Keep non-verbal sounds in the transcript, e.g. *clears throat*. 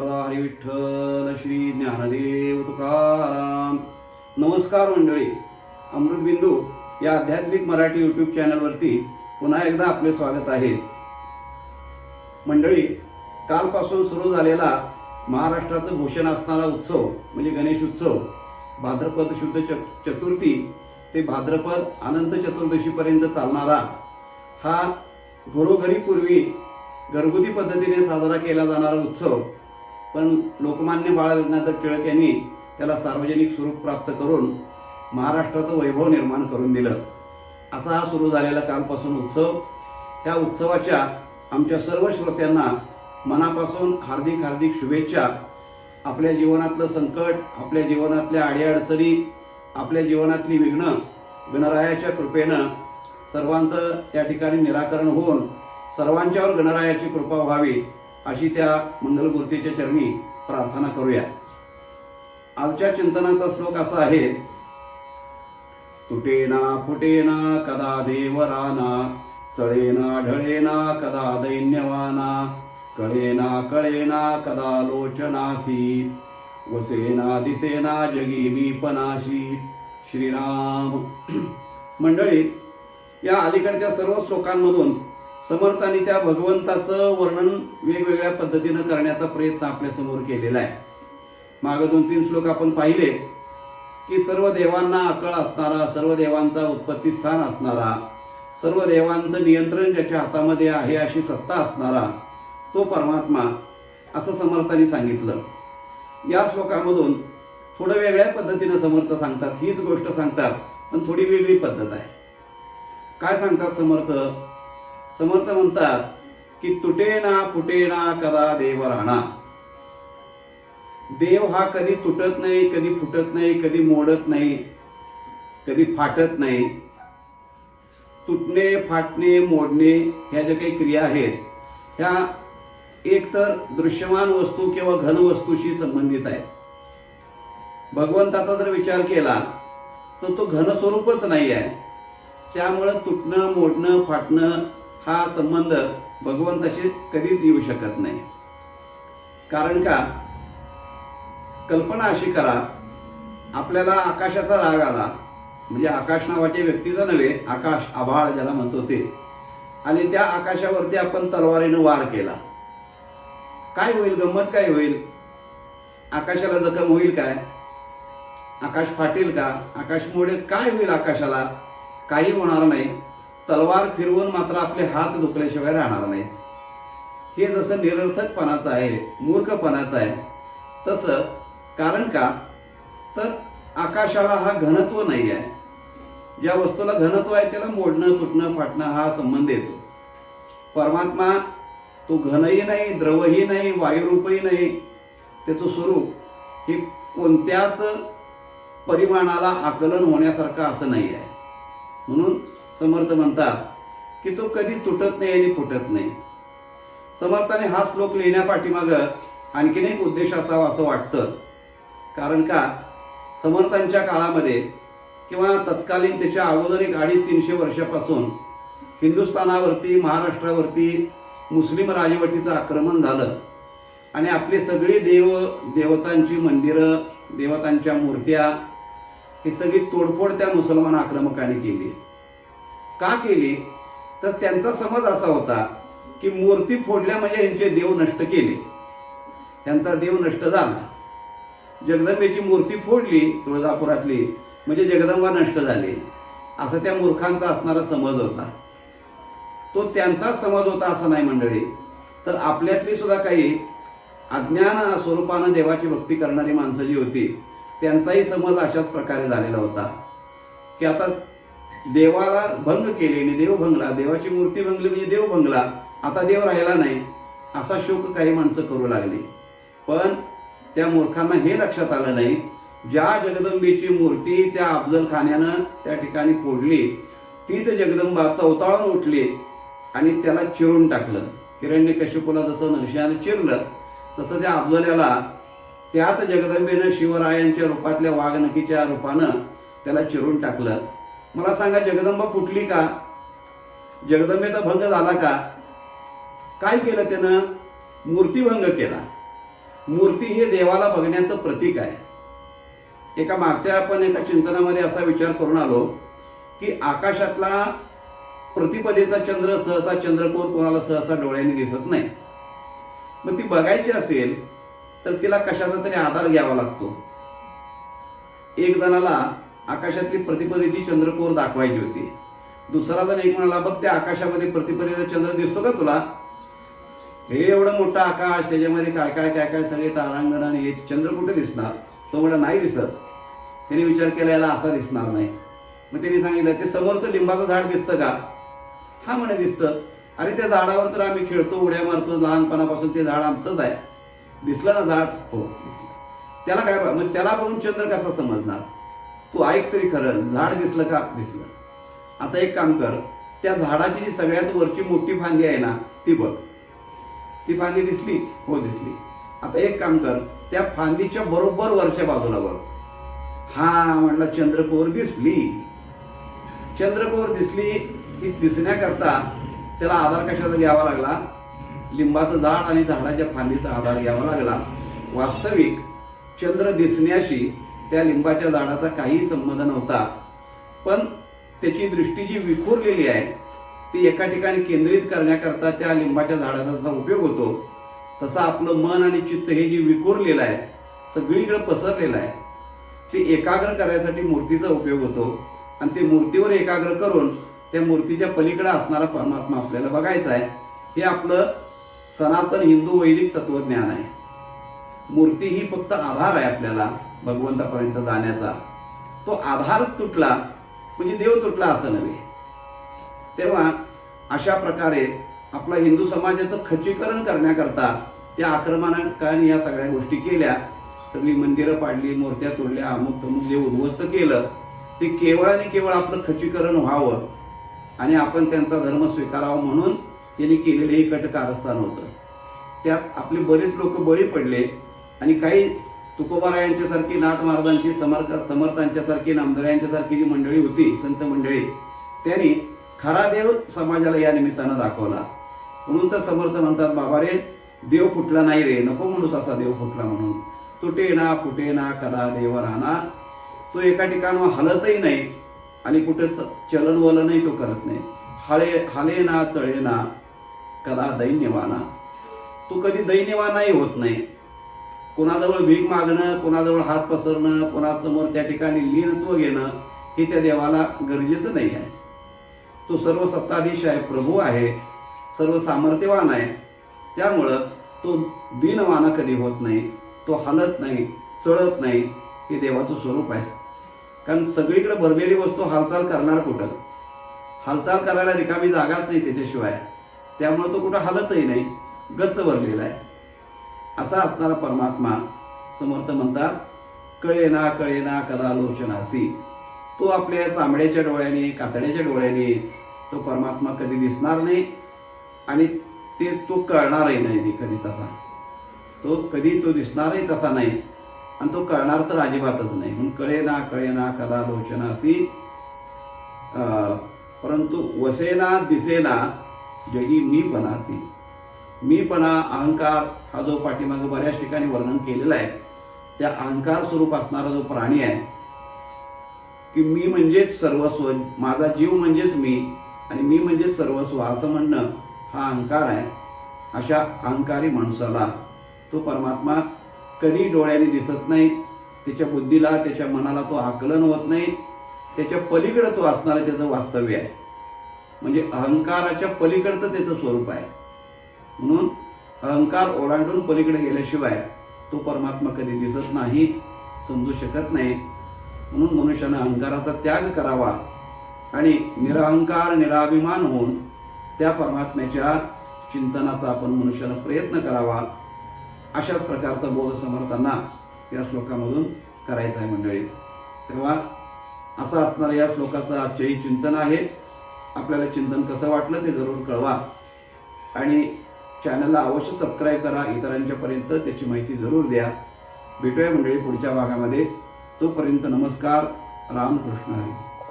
हरी विठ्ठल श्री ज्ञानदेव तुकाराम. नमस्कार मंडळी. अमृतबिंदू या आध्यात्मिक मराठी यूट्यूब चॅनलवरती पुन्हा एकदा आपले स्वागत आहे. मंडळी कालपासून सुरू झालेला महाराष्ट्राचं भूषण असणारा उत्सव म्हणजे गणेश उत्सव भाद्रपद शुद्ध च चतुर्थी ते भाद्रपद अनंत चतुर्दशीपर्यंत चालणारा हा घरोघरी पूर्वी घरगुती पद्धतीने साजरा केला जाणारा उत्सव पण लोकमान्य बाळ गंगाधर टिळक यांनी त्याला सार्वजनिक स्वरूप प्राप्त करून महाराष्ट्राचं वैभव निर्माण करून दिलं. असा हा सुरू झालेला कालपासून उत्सव. त्या उत्सवाच्या आमच्या सर्व श्रोत्यांना मनापासून हार्दिक हार्दिक शुभेच्छा. आपल्या जीवनातलं संकट आपल्या जीवनातल्या अडीअडचणी आपल्या जीवनातली विघ्न गणरायाच्या कृपेनं सर्वांचं त्या ठिकाणी निराकरण होऊन सर्वांच्यावर गणरायाची कृपा व्हावी. अशी त्या मंगलमूर्तीच्या चरणी प्रार्थना करूया. आजच्या चिंतनाचा श्लोक असा आहे तुटेना फुटेना कदा देवराना चळेना ढळेना कदा दैन्यवाना कळेना कळेना कदा लोचनासी वसेना दिसेना जगी मी पनाशी. श्रीराम *clears throat* मंडळी या अलीकडच्या सर्व श्लोकांमधून समर्थांनी त्या भगवंताचं वर्णन वेगवेगळ्या पद्धतीनं करण्याचा प्रयत्न आपल्यासमोर केलेला आहे. मागं दोन तीन श्लोक आपण पाहिले की सर्व देवांना अकळ असणारा सर्व देवांचा उत्पत्ती स्थान असणारा सर्व देवांचं नियंत्रण ज्याच्या हातामध्ये आहे अशी सत्ता असणारा तो परमात्मा असं समर्थांनी सांगितलं. या श्लोकामधून थोडं वेगळ्या पद्धतीनं समर्थ सांगतात हीच गोष्ट सांगतात पण थोडी वेगळी पद्धत आहे. काय सांगतात समर्थ? समर्थ म्हणतात की तुटेना फुटेना कदा देव राहणा देव हा कधी तुटत नाही कधी फुटत नाही कधी मोडत नाही कधी फाटत नाही. तुटणे फाटणे मोडणे ह्या ज्या काही क्रिया आहेत ह्या एकतर दृश्यमान वस्तू किंवा घन वस्तूशी संबंधित आहेत. भगवंताचा जर विचार केला तर तो घनस्वरूपच नाही आहे. त्यामुळं तुटणं मोडणं फाटणं हा संबंध भगवंताशी कधीच येऊ शकत नाही. कारण का? कल्पना अशी करा आपल्याला आकाशाचा राग आला म्हणजे आकाश नावाच्या व्यक्तीचा नव्हे आकाश आभाळ ज्याला म्हणतो ते आणि त्या आकाशावरती आपण तलवारीनं वार केला. काय होईल? गंमत काय होईल? आकाशाला जखम होईल काय? आकाश फाटेल का? आकाश मोडेल काय होईल आकाशाला? काही होणार नाही. तलवार फिरवून मात्र आपले हात दुखल्याशिवाय राहणार नाही. हे जसं निरर्थकपणाचं आहे मूर्खपणाचं आहे तसं कारण का? तर आकाशाला हा घनत्व नाही आहे. ज्या वस्तूला घनत्व आहे त्याला मोडणं तुटणं फाटणं हा संबंध येतो. परमात्मा तो घनही नाही द्रवही नाही वायुरूपही नाही. त्याचं स्वरूप हे कोणत्याच परिमाणाला आकलन होण्यासारखं असं नाही आहे. म्हणून समर्थ म्हणतात की तो कधी तुटत नाही आणि फुटत नाही. समर्थाने हा श्लोक लिहिण्यापाठीमागं आणखीन एक उद्देश असावा असं वाटतं. कारण का? समर्थांच्या काळामध्ये किंवा तत्कालीन त्याच्या अगोदर एक अडीच तीनशे वर्षापासून हिंदुस्थानावरती महाराष्ट्रावरती मुस्लिम राजवटीचं आक्रमण झालं. आणि आपली सगळी देव देवतांची मंदिरं देवतांच्या मूर्त्या ही सगळी तोडफोड त्या मुसलमान आक्रमकांनी केली. का केली? तर त्यांचा समज असा होता की मूर्ती फोडल्या म्हणजे यांचे देव नष्ट केले. त्यांचा देव नष्ट झाला. जगदंबेची मूर्ती फोडली तुळजापुरातली म्हणजे जगदंबा नष्ट झाली. असं त्या मूर्खांचा असणारा समज होता. तो त्यांचा समज होता असं नाही मंडळी. तर आपल्यातली सुद्धा काही अज्ञान स्वरूपानं देवाची भक्ती करणारी माणसं जी होती त्यांचाही समज अशाच प्रकारे झालेला होता. की आता देवाला भंग केले देव भंगला देवाची मूर्ती भंगली म्हणजे देव भंगला आता देव राहिला नाही असा शोक काही माणसं करू लागली. पण त्या मूर्खांना हे लक्षात आलं नाही ज्या जगदंबेची मूर्ती त्या अफजल खाण्यानं त्या ठिकाणी फोडली तीच जगदंबा चौताळून उठली आणि त्याला चिरून टाकलं. हिरण्य कश्यपूला जसं नरशियानं चिरलं तसं त्या अफजल्याला त्याच जगदंबेनं शिवरायांच्या रूपातल्या वाघनखीच्या रूपानं त्याला चिरून टाकलं. मला सांगा जगदंबा फुटली का? जगदंबेचा भंग झाला का? काय केलं त्यानं? मूर्तीभंग केला. मूर्ती हे देवाला बघण्याचं प्रतीक आहे. एका मागच्या आपण एका चिंतनामध्ये असा विचार करून आलो की आकाशातला प्रतिपदेचा चंद्र सहसा चंद्रकोर कोणाला सहसा डोळ्याने दिसत नाही. मग ती बघायची असेल तर तिला कशाचा तरी आधार घ्यावा लागतो. एक जणाला आकाशातली प्रतिपदेची चंद्रकोर दाखवायची होती. दुसरा जण एक म्हणाला बघ त्या आकाशामध्ये प्रतिपदेचा चंद्र दिसतो का तुला? हे एवढं मोठं आकाश त्याच्यामध्ये काय काय काय काय सगळे तारांगण आणि हे चंद्र कुठे दिसणार? तो म्हणा नाही दिसत. त्याने विचार केला याला असा दिसणार नाही. मग त्यांनी सांगितलं ते समोरचं लिंबाचं झाड दिसतं का? हा म्हणे दिसतं. अरे त्या झाडावर तर आम्ही खेळतो उड्या मारतो लहानपणापासून ते झाड आमचंच आहे. दिसलं ना झाड? हो त्याला काय मग त्याला बघून चंद्र कसा समजणार? तू ऐक तरी खरं झाड दिसलं का? दिसलं. आता एक काम कर त्या झाडाची जी सगळ्यात वरची मोठी फांदी आहे ना ती बघ. ती फांदी दिसली? हो दिसली. आता एक काम कर त्या फांदीच्या बरोबर वरच्या बाजूला बघ. हा म्हटलं चंद्रकोर दिसली. चंद्रकोर दिसली ही दिसण्याकरता त्याला आधार कशाचा घ्यावा लागला? लिंबाचं झाड आणि झाडाच्या फांदीचा आधार घ्यावा लागला. वास्तविक चंद्र दिसण्याशी त्या लिंबाच्या झाडाचा काही संबंध नव्हता. पण त्याची दृष्टी जी विखुरलेली आहे ती एका ठिकाणी केंद्रित करण्याकरता त्या लिंबाच्या झाडाचा जसा उपयोग होतो तसा आपलं मन आणि चित्त हे जे विखुरलेलं आहे सगळीकडे पसरलेलं आहे ते एकाग्र करायसाठी मूर्तीचा उपयोग होतो. आणि ते मूर्तीवर एकाग्र करून त्या मूर्तीच्या पलीकडे असणारा परमात्मा आपल्याला बघायचा आहे हे आपलं सनातन हिंदू वैदिक तत्वज्ञान आहे. मूर्ती ही फक्त आधार आहे आपल्याला भगवंतापर्यंत जाण्याचा. तो आधार तुटला म्हणजे देव तुटला असं नव्हे. तेव्हा अशा प्रकारे आपला हिंदू समाजाचं खच्चीकरण करण्याकरता त्या आक्रमणाकाने या सगळ्या गोष्टी केल्या. सगळी मंदिरं पाडली मूर्त्या तोडल्या अमुक तमुक जे उद्ध्वस्त केलं ते केवळ आणि केवळ आपलं खचीकरण व्हावं. आणि आपण त्यांचा धर्म स्वीकारावा म्हणून त्यांनी केलेलं हे कटकारस्थान होतं. त्यात आपले बरेच लोक बळी पडले. आणि काही तुकोबारायांच्यासारखी नाथ महाराजांची समर्थ समर्थांच्यासारखी नामदऱ्यांच्यासारखी जी मंडळी होती संत मंडळी त्यांनी खरा देव समाजाला या निमित्तानं दाखवला. म्हणून तर समर्थ म्हणतात बाबा रे देव फुटला नाही रे नको म्हणूस असा देव फुटला म्हणून. तुटे ना फुटे ना कदा देव राहणार तो एका ठिकाणावर हलतही नाही आणि कुठे चलन वलनही तो करत नाही. हळे हाले ना चळे ना कदा दैन्यवाना. तो कधी दैन्यवानाही होत नाही. कोणाजवळ भीक मागणं कोणाजवळ हात पसरणं कोणासमोर त्या ठिकाणी लीनत्व घेणं हे त्या देवाला गरजेचं नाही आहे. तो सर्व सत्ताधीश आहे प्रभू आहे सर्व सामर्थ्यवान आहे. त्यामुळं तो दिनवाना कधी होत नाही तो हलत नाही चळत नाही हे देवाचं स्वरूप आहे. कारण सगळीकडे भरलेली वस्तू हालचाल करणार कुठं? हालचाल करायला रिकामी जागाच नाही त्याच्याशिवाय. त्यामुळं तो कुठं हलतही नाही गच्च भरलेला आहे. असा असणारा परमात्मा समर्थ म्हणतात कळे ना कळे ना कदा लोचनासी तो आपल्या चांबड्याच्या डोळ्याने कातड्याच्या डोळ्याने तो परमात्मा कधी दिसणार नाही आणि ते तो कळणारही नाही ते कधी तसा. तो कधी तो दिसणारही तसा नाही आणि तो कळणार तर अजिबातच नाही. म्हणून कळे ना कळे ना कदा लोचनासी परंतु वसेना दिसेना जगी मी बनाती मीपणा अहंकार हा जो पाठीमागे बऱ्याच ठिकाणी वर्णन केलेला आहे त्या अहंकार स्वरूप असणारा जो प्राणी आहे की मी म्हणजेच सर्वस्व माझा जीव म्हणजेच मी आणि मी म्हणजेच सर्वस्व असं म्हणणं हा अहंकार आहे अशा अहंकारी माणसाला तो परमात्मा कधी डोळ्याने दिसत नाही त्याच्या बुद्धीला त्याच्या मनाला तो आकलन होत नाही त्याच्या पलीकडं तो असणारं त्याचं वास्तव्य आहे. म्हणजे अहंकाराच्या पलीकडचं त्याचं स्वरूप आहे. म्हणून अहंकार ओलांडून पलीकडे गेल्याशिवाय तो परमात्मा कधी दिसत नाही समजू शकत नाही. म्हणून मनुष्यानं अहंकाराचा त्याग करावा आणि निरअहंकार निराभिमान होऊन त्या परमात्म्याच्या चिंतनाचा आपण मनुष्यानं प्रयत्न करावा. अशाच प्रकारचा बोध समर्थांना या श्लोकामधून करायचा आहे मंडळी. तेव्हा असं असणारा या श्लोकाचं आजचेही चिंतन आहे. आपल्याला चिंतन कसं वाटलं ते जरूर कळवा. आणि चॅनलला अवश्य सबस्क्राईब करा. इतरांच्यापर्यंत त्याची माहिती जरूर द्या. भेटूया मंडळी पुढच्या भागामध्ये. तोपर्यंत नमस्कार. रामकृष्ण हरी.